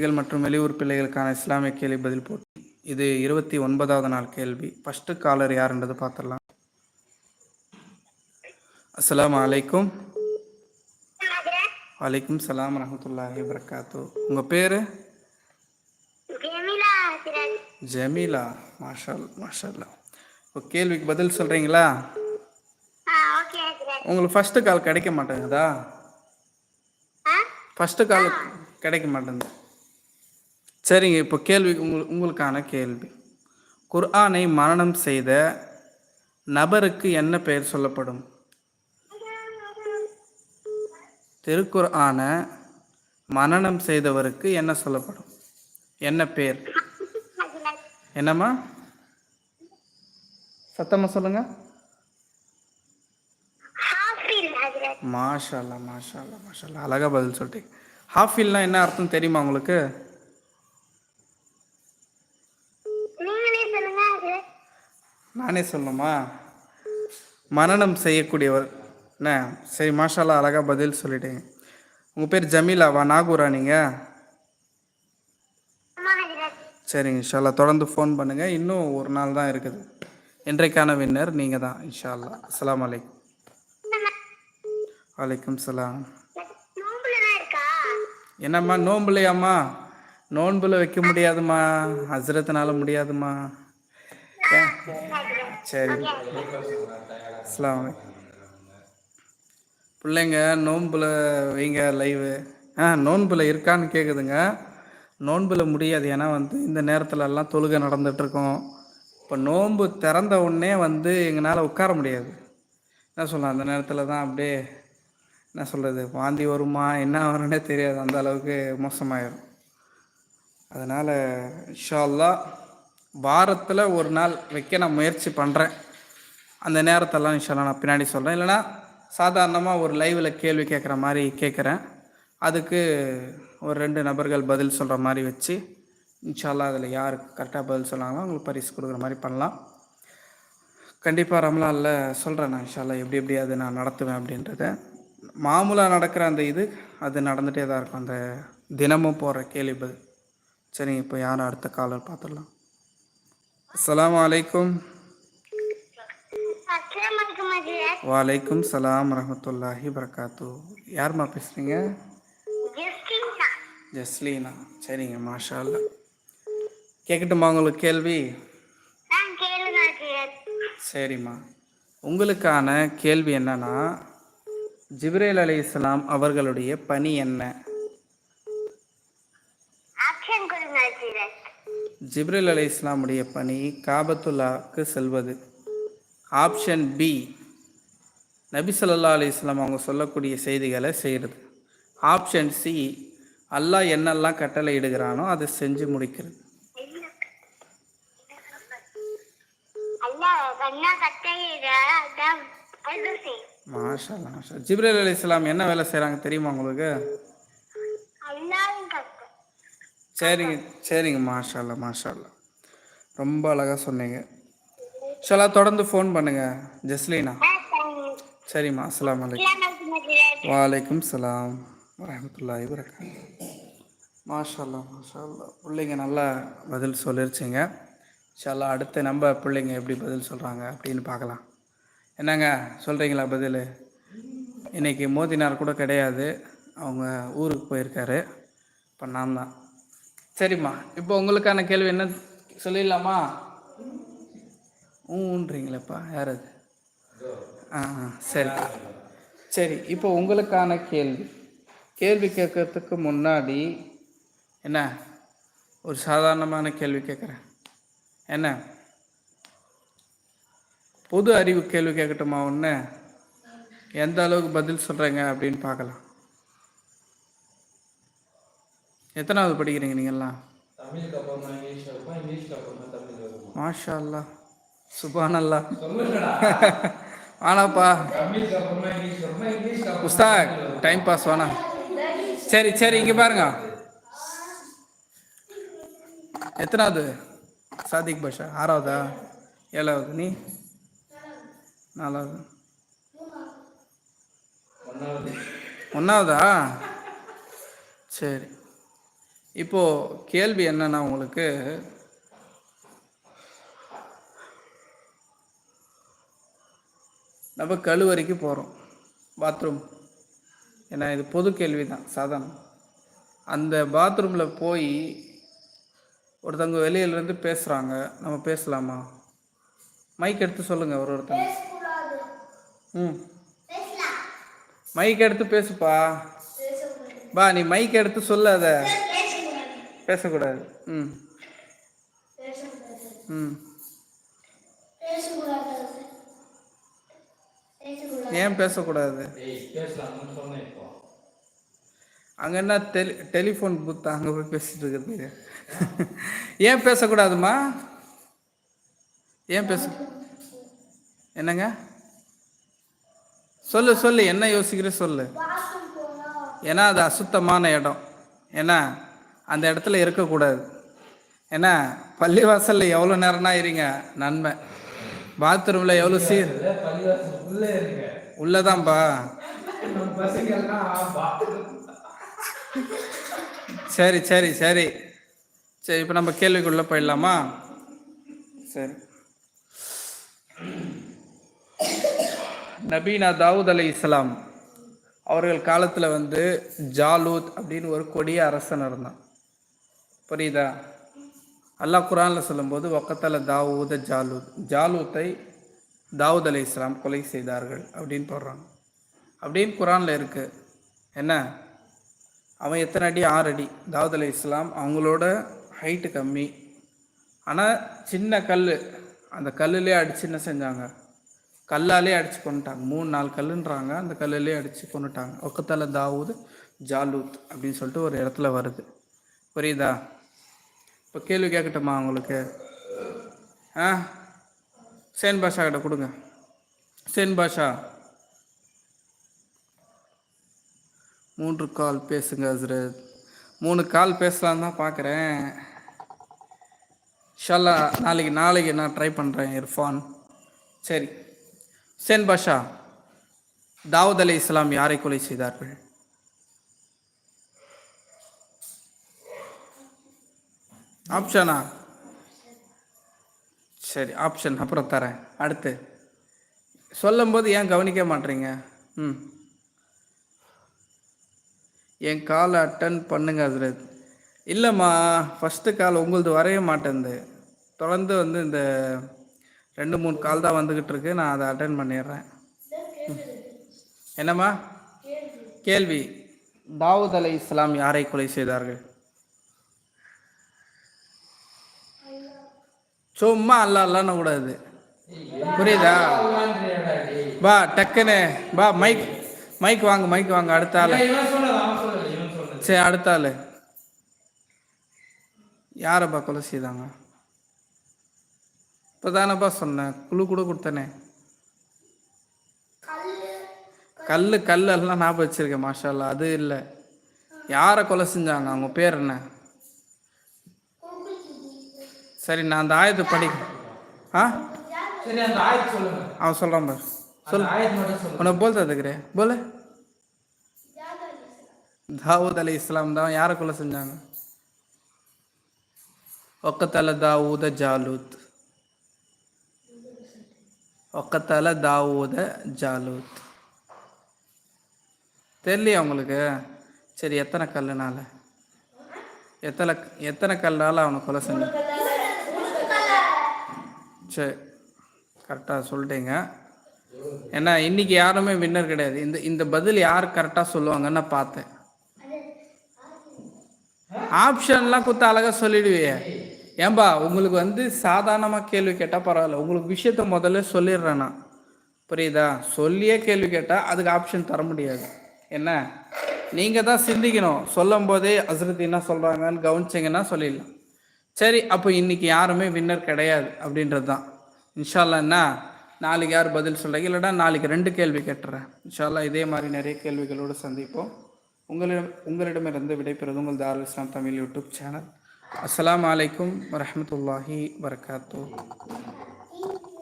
பிள்ளைகள் மற்றும் வெளியூர் பிள்ளைகளுக்கான இஸ்லாமிய கேள்வி பதில் போட்டி. இது இருபத்தி ஒன்பதாவது நாள் கேள்வி. ஃபஸ்ட்டு காலர் யாருன்றது பார்த்துடலாம். அஸ்ஸலாமு அலைக்கும். வலைக்கும் சலாம் ரஹமத்துல்லாஹி வரகாத்து உங்கள் பேர்? ஜெமிலா மாஷால் மாஷல்லா. இப்போ கேள்விக்கு பதில் சொல்கிறீங்களா ஹசரத். உங்களுக்கு ஃபஸ்ட்டு கால் கிடைக்க மாட்டேங்குதா? ஆ? ஃபஸ்ட்டு கால் கிடைக்க மாட்டேங்குது. சரிங்க இப்போ கேள்வி உங்கள் உங்களுக்கான கேள்வி. குர்ஆனை மரணம் செய்த நபருக்கு என்ன பெயர் சொல்லப்படும்? திருக்குர்ஆனை மரணம் செய்தவருக்கு என்ன சொல்லப்படும்? என்ன பேர்? என்னம்மா? சத்தமாக சொல்லுங்க. மாஷா மாஷா மாஷா அழகாக பதில் சொல்லிட்டீங்க. ஹாஃபில்னா என்ன அர்த்தம் தெரியுமா உங்களுக்கு? நானே சொல்லணுமா? மரணம் செய்யக்கூடியவர். என்ன? சரி மாஷாலா அழகாக பதில் சொல்லிட்டீங்க உங்கள் பேர் ஜமீலாவா? நாகூரா நீங்கள் சரிங்க இன்ஷால்லா தொடர்ந்து ஃபோன் பண்ணுங்கள் இன்னும் ஒரு நாள் தான் இருக்குது. இன்றைக்கான வின்னர் நீங்கள் தான் இன்ஷால்லா அஸ்லாம் அலைக்கும். வலைக்கம் சலாம். என்னம்மா நோம்புலையாம்மா? நோன்புல வைக்க முடியாதும்மா. ஹசரத்தினால முடியாதும்மா. சரி. அஸ்லாம் பிள்ளைங்க நோன்புல வைங்க லைவு ஆ நோன்புல இருக்கான்னு கேட்குதுங்க நோன்புல முடியாது. ஏன்னா வந்து இந்த நேரத்துல எல்லாம் தொழுகை நடந்துட்டு இப்போ நோன்பு திறந்த உடனே வந்து எங்களால் உட்கார முடியாது. என்ன சொல்லலாம்? அந்த நேரத்தில் தான் அப்படியே என்ன சொல்கிறது வாந்தி வருமா? என்ன வரும்னே தெரியாது. அந்த அளவுக்கு மோசமாயிடும் அதனால் இன்ஷா வாரத்தில் ஒரு நாள் வைக்க நான் முயற்சி பண்ணுறேன் அந்த நேரத்தெல்லாம் இன்ஷால்லா நான் பின்னாடி சொல்கிறேன் இல்லைனா சாதாரணமாக ஒரு லைவில் கேள்வி கேட்குற மாதிரி கேட்குறேன் அதுக்கு ஒரு ரெண்டு நபர்கள் பதில் சொல்கிற மாதிரி வச்சு இன்ஷால்லா அதில் யார் கரெக்டாக பதில் சொன்னாங்களோ அவங்களுக்கு பரிசு கொடுக்குற மாதிரி பண்ணலாம். கண்டிப்பாக ரம்லானில் சொல்கிறேன் நான் இன்ஷால்லா எப்படி எப்படி அது நான் நடத்துவேன் அப்படின்றத. மாமூலாக நடக்கிற அந்த இது அது நடந்துகிட்டே தான் இருக்கும். அந்த தினமும் போகிற கேள்வி பதில். சரிங்க இப்போ யாரும் அடுத்த காலர் பார்த்துடலாம். அலைக்கும் ஹசரத் வலைக்கும் சலாம் ரஹமத்துல்லாஹி வரகாத்து யாரும்மா பேசுகிறீங்க ஜஸ்லீனா சரிங்க மாஷா அல்லா கேட்கட்டுமா உங்களுக்கு கேள்வி சரிம்மா உங்களுக்கான கேள்வி என்னன்னா ஜிப்ரேல் அலி இஸ்லாம் அவர்களுடைய பணி என்ன ஆக்ஷன் கொடுங்க ஹசரத் ஜிப்ரேல் அலி இஸ்லாமுடைய பணி காபத்துல்லாக்கு செல்வது. ஆப்ஷன் பி நபி ஸல்லல்லாஹு அலைஹி வஸல்லம் அவங்க சொல்லக்கூடிய செய்திகளை செய்கிறது ஆப்ஷன் சி அல்லாஹ் என்னெல்லாம் கட்டளை இடுகிறானோ அதை செஞ்சு முடிக்கிறது. மாஷா மாஷா. ஜிப்ரேல் அலி இஸ்லாம் என்ன வேலை செய்கிறாங்க தெரியுமா உங்களுக்கு? சரிங்க சரிங்க. மாஷா அல்லாஹ், மாஷா அல்லாஹ். ரொம்ப அழகாக சொன்னீங்க. ஷலா தொடர்ந்து ஃபோன் பண்ணுங்க. ஜஸ்லீனா. சரிம்மா அலைக்கும். ஹசரத் வாலைக்கும் சலாம். வரமத்துல்லாஹி வரகாத்து மாஷா அல்லாஹ் மாஷா அல்லாஹ் பிள்ளைங்க நல்லா பதில் சொல்லிருச்சிங்க. இன்ஷால்லா அடுத்து நம்ம பிள்ளைங்க எப்படி பதில் சொல்கிறாங்க அப்படின்னு பார்க்கலாம். என்னங்க சொல்கிறீங்களா பதில்? இன்னைக்கு மோதினார் கூட கிடையாது. அவங்க ஊருக்கு போயிருக்காரு. இப்போ நான் தான் சரிம்மா. இப்போ உங்களுக்கான கேள்வி என்ன? சொல்லிடலாமா? ஊன்றீங்களேப்பா யார் அது ஆ ஆ, சரி. சரி இப்போ உங்களுக்கான கேள்வி. கேள்வி கேட்கறதுக்கு முன்னாடி என்ன? ஒரு சாதாரணமான கேள்வி கேட்குறேன். என்ன? பொது அறிவு கேள்வி கேட்கட்டுமா ஒன்று எந்த அளவுக்கு பதில் சொல்கிறேங்க அப்படின்னு பார்க்கலாம். எத்தனாவது படிக்கிறீங்க நீங்கள்லாம் மாஷா அல்லா சுபான் அல்லா ஆனாப்பா உஸ்தாக் டைம் பாஸ் வேணா. சரி சரி இங்கே பாருங்க. எத்தனாவது? சாதிக் பாஷா ஆறாவதா? ஏழாவது நீ? நாலாவது. ஒன்றாவதா சரி. இப்போ கேள்வி என்னன்னா உங்களுக்கு நம்ம கழுவறைக்கு போகிறோம் பாத்ரூம் ஏன்னா இது பொது கேள்வி தான் சாதாரணம். அந்த பாத்ரூமில் போய் ஒருத்தவங்க வெளியிலேருந்து பேசுகிறாங்க நம்ம பேசலாமா? மைக் எடுத்து சொல்லுங்கள் ஒரு ஒருத்தவங்க ம். மைக் எடுத்து பேசுப்பா. பா நீ மைக் எடுத்து சொல்லு அதை. பேசக்கூடாது. ம். ம். ஏன் பேசக்கூடாது? அங்கே என்ன டெலி டெலிஃபோன் பூத் அங்கே போய் பேசிட்டு இருக்கிறது? ஏன் பேசக்கூடாதுமா? ஏன் பேச என்னங்க? சொல்லு சொல்லு என்ன யோசிக்கிற சொல்லு. ஏன்னா அது அசுத்தமான இடம். ஏன்னா அந்த இடத்துல இருக்கக்கூடாது. ஏன்னா பள்ளிவாசலில் எவ்வளோ நேரம்னா இருங்க? நன்மை. பாத்ரூமில் எவ்வளோ சீர்? உள்ளதான்பா. சரி சரி சரி. சரி இப்போ நம்ம கேள்விக்குள்ளே போயிடலாமா? சரி. நபீனா தாவூத் அலி இஸ்லாம். அவர்கள் காலத்தில் வந்து ஜாலூத் அப்படின்னு ஒரு கொடிய அரசன் இருந்தான். புரியுதா? அல்லாஹ் குரானில் சொல்லும்போது ஒக்கத்தில் தாவூத ஜாலூத். ஜாலூத்தை தாவூத் அலி இஸ்லாம் கொலை செய்தார்கள் அப்படின்னு போடுறாங்க. அப்படின்னு குரானில் இருக்குது என்ன? அவன் எத்தனை அடி? ஆறு அடி. தாவூத் அலி இஸ்லாம் அவங்களோட ஹைட்டு கம்மி. ஆனால் சின்ன கல் அந்த கல்லுலேயே அடிச்சு என்ன செஞ்சாங்க? கல்லாலே அடிச்சு கொண்டுட்டாங்க மூணு நாலு கல்லுன்றாங்க. அந்த கல்லுலேயே அடிச்சு கொண்டுட்டாங்க ஒக்கத்தில் தாவூத் ஜாலூத் அப்படின்னு சொல்லிட்டு ஒரு இடத்துல வருது. புரியுதா? இப்போ கேள்வி கேட்கட்டுமா உங்களுக்கு? ஆ? சேன் பாஷா கிட்ட கொடுங்க. சேன் பாஷா. மூன்று கால் பேசுங்க ஹசரத். மூணு கால் பேசலாம் தான் பார்க்குறேன். ஷல்லா நாளைக்கு நாளைக்கு நான் ட்ரை பண்ணுறேன் இர்ஃபான். சரி. சேன் பாஷா தாவூத் அலி இஸ்லாம் யாரை கொலை செய்தார்கள்? ஆப்ஷனா சரி ஆப்ஷன் அப்புறம் தரேன். அடுத்து. சொல்லும்போது ஏன் கவனிக்க மாட்டீங்க ம். என் காலை அட்டன் பண்ணுங்க ஹஸ்ரத் இல்லைம்மா ஃபஸ்ட்டு கால் உங்களது வரைய மாட்டேங்குது தொடர்ந்து வந்து இந்த ரெண்டு மூணு கால் தான் வந்துக்கிட்டு இருக்கு. நான் அதை அட்டன் பண்ணிடுறேன். ம். என்னம்மா? கேள்வி. தாவூத் அலை இஸ்லாம் யாரை கொலை செய்தார்கள்? சும்மா அல்ல அல்லன்னு கூடாது. புரியுதா? பா டக்குன்னு பா மைக் மைக் வாங்க மைக் வாங்க அடுத்த ஆளு. சரி அடுத்த ஆளு. யாரப்பா கொலை செய்தாங்க? இப்போதானப்பா சொன்னேன் குழு கூட கொடுத்தனே. கல் கல் எல்லாம் ஞாபகம் வச்சிருக்கேன் மாஷா. அது இல்லை. யாரை கொலை செஞ்சாங்க? அவங்க பேர் என்ன? சரி நான் அந்த ஆயத்தை படி ஆ? சரி அந்த ஆயத் சொல்லுங்க. அவன் சொல்கிறான் பாரு. சொல்லுங்க. உனக்கு போல் தந்துக்கிறே போல. தாவூத் அலி இஸ்லாம் தான் யாரை கொலை செஞ்சாங்க? ஒக்கத்தல தாவூத ஜாலூத். ஒக்கத்தல தாவூத ஜாலூத். தெரியலையா உங்களுக்கு? சரி எத்தனை கல்லுனால? எத்தனை எத்தனை கல்லால் அவனை கொலை செஞ்சான்? சரி கரெக்டாக சொல்லிட்டீங்க. ஏன்னா இன்னைக்கு யாருமே வின்னர் கிடையாது. இந்த இந்த பதில் யார் கரெக்டாக சொல்லுவாங்கன்னு நான் பார்த்தேன். ஆப்ஷன்லாம் கொடுத்து அழகாக சொல்லிடுவியே. ஏன்பா உங்களுக்கு வந்து சாதாரணமாக கேள்வி கேட்டால் பரவாயில்ல. உங்களுக்கு விஷயத்த முதல்ல சொல்லிடுறேன் நான். புரியுதா? சொல்லியே கேள்வி கேட்டால் அதுக்கு ஆப்ஷன் தர முடியாது. என்ன? நீங்கள் தான் சிந்திக்கணும். சொல்லும் போதே அசரத் என்ன சொல்கிறாங்கன்னு கவனிச்சிங்கன்னா சொல்லிடலாம். சரி அப்போ இன்னைக்கு யாருமே வின்னர் கிடையாது அப்படின்றது தான் இன்ஷால்லன்னா என்ன? நாளைக்கு யார் பதில் சொல்கிறீங்க இல்லைனா நாளைக்கு ரெண்டு கேள்வி கேட்டுறேன். இன்ஷால்லா இதே மாதிரி நிறைய கேள்விகளோடு சந்திப்போம். உங்களிடம் உங்களிடமிருந்து விடைபெறுவது உங்கள் தார் இஸ்லாம் தமிழ் யூடியூப் சேனல். அஸ்லாம் வலைக்கம் வரமத்துல்லாஹி வரகாத்தூ